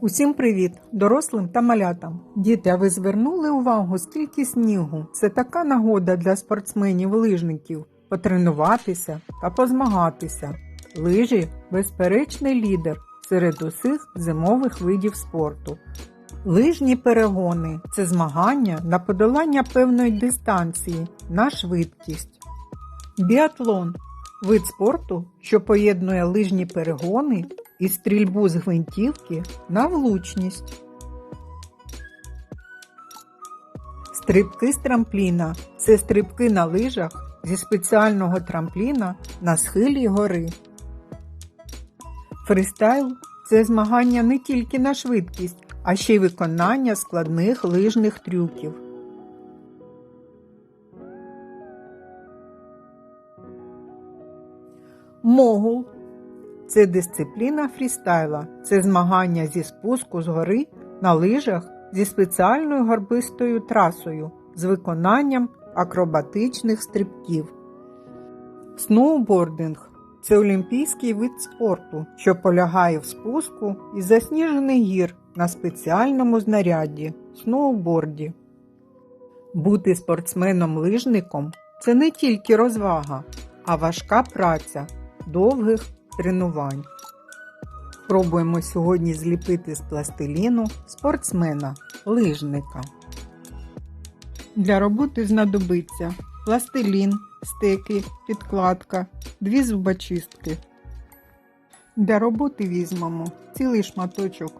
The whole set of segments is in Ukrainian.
Усім привіт, дорослим та малятам. Діти, а ви звернули увагу, скільки снігу? Це така нагода для спортсменів-лижників потренуватися та позмагатися. Лижі безперечний лідер серед усіх зимових видів спорту. Лижні перегони це змагання на подолання певної дистанції на швидкість. Біатлон вид спорту, що поєднує лижні перегони і стрільбу з гвинтівки на влучність. Стрибки з трампліна це стрибки на лижах зі спеціального трампліна на схилі гори. Фристайл це змагання не тільки на швидкість, а ще й виконання складних лижних трюків. Могул це дисципліна фрістайла, це змагання зі спуску з гори на лижах зі спеціальною горбистою трасою з виконанням акробатичних стрибків. Сноубординг це олімпійський вид спорту, що полягає в спуску із засніжених гір на спеціальному знарядді сноуборді. Бути спортсменом-лижником це не тільки розвага, а важка праця довгих тренувань. Пробуємо сьогодні зліпити з пластиліну спортсмена лижника. Для роботи знадобиться пластилін, стеки, підкладка, дві зубочистки. Для роботи візьмемо цілий шматочок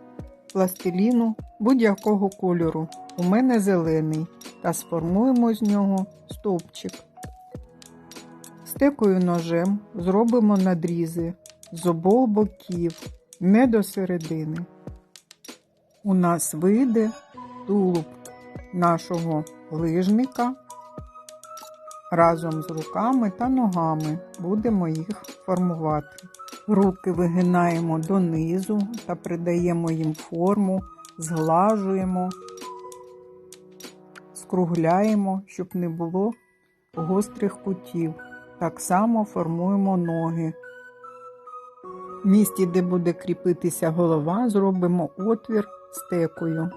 пластиліну будь-якого кольору. У мене зелений, та сформуємо з нього стовпчик. Стекою ножем зробимо надрізи з обох боків, не до середини. У нас вийде тулуб нашого лижника. Разом з руками та ногами будемо їх формувати. Руки вигинаємо донизу та придаємо їм форму, зглажуємо, скругляємо, щоб не було гострих кутів. Так само формуємо ноги. В місці, де буде кріпитися голова, зробимо отвір стекою.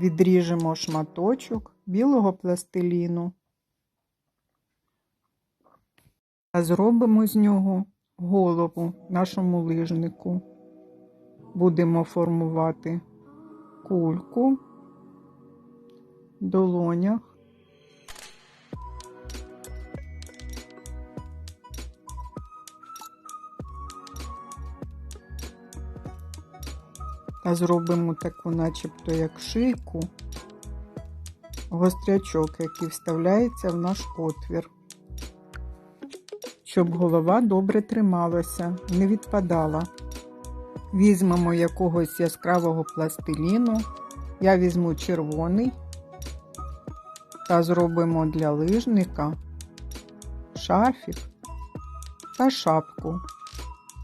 Відріжемо шматочок білого пластиліну та зробимо з нього голову нашому лижнику. Будемо формувати кульку долонях. Зробимо таку, начебто, як шийку, гострячок, який вставляється в наш отвір, щоб голова добре трималася, не відпадала. Візьмемо якогось яскравого пластиліну. Я візьму червоний та зробимо для лижника шарфік та шапку.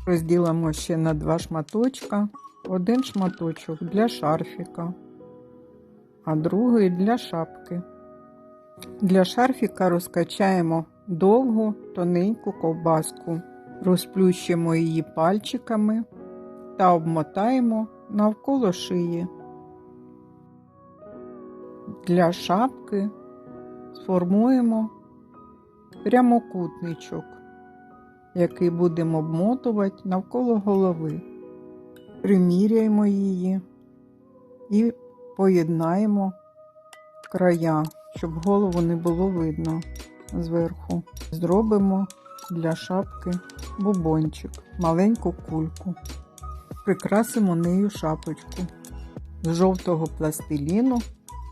Розділимо ще на два шматочка. Один шматочок для шарфіка, а другий для шапки. Для шарфіка розкачаємо довгу тоненьку ковбаску, розплющимо її пальчиками та обмотаємо навколо шиї. Для шапки сформуємо прямокутничок, який будемо обмотувати навколо голови. Приміряємо її і поєднаємо края, щоб голову не було видно зверху. Зробимо для шапки бубончик, маленьку кульку. Прикрасимо нею шапочку. З жовтого пластиліну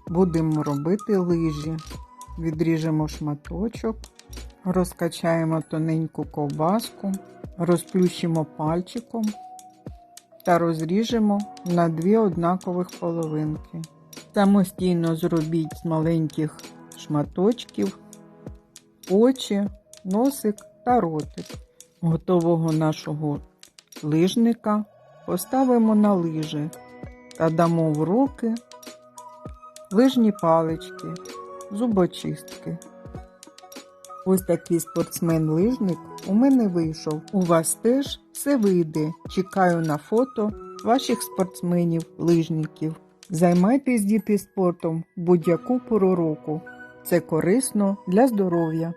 будемо робити лижі. Відріжемо шматочок, розкачаємо тоненьку ковбаску, розплющимо пальчиком та розріжемо на дві однакових половинки. Самостійно зробіть з маленьких шматочків очі, носик та ротик. Готового нашого лижника поставимо на лижі та дамо в руки лижні палички, зубочистки. Ось такий спортсмен-лижник у мене вийшов. У вас теж все вийде. Чекаю на фото ваших спортсменів-лижників. Займайтесь діти спортом будь-яку пору року. Це корисно для здоров'я.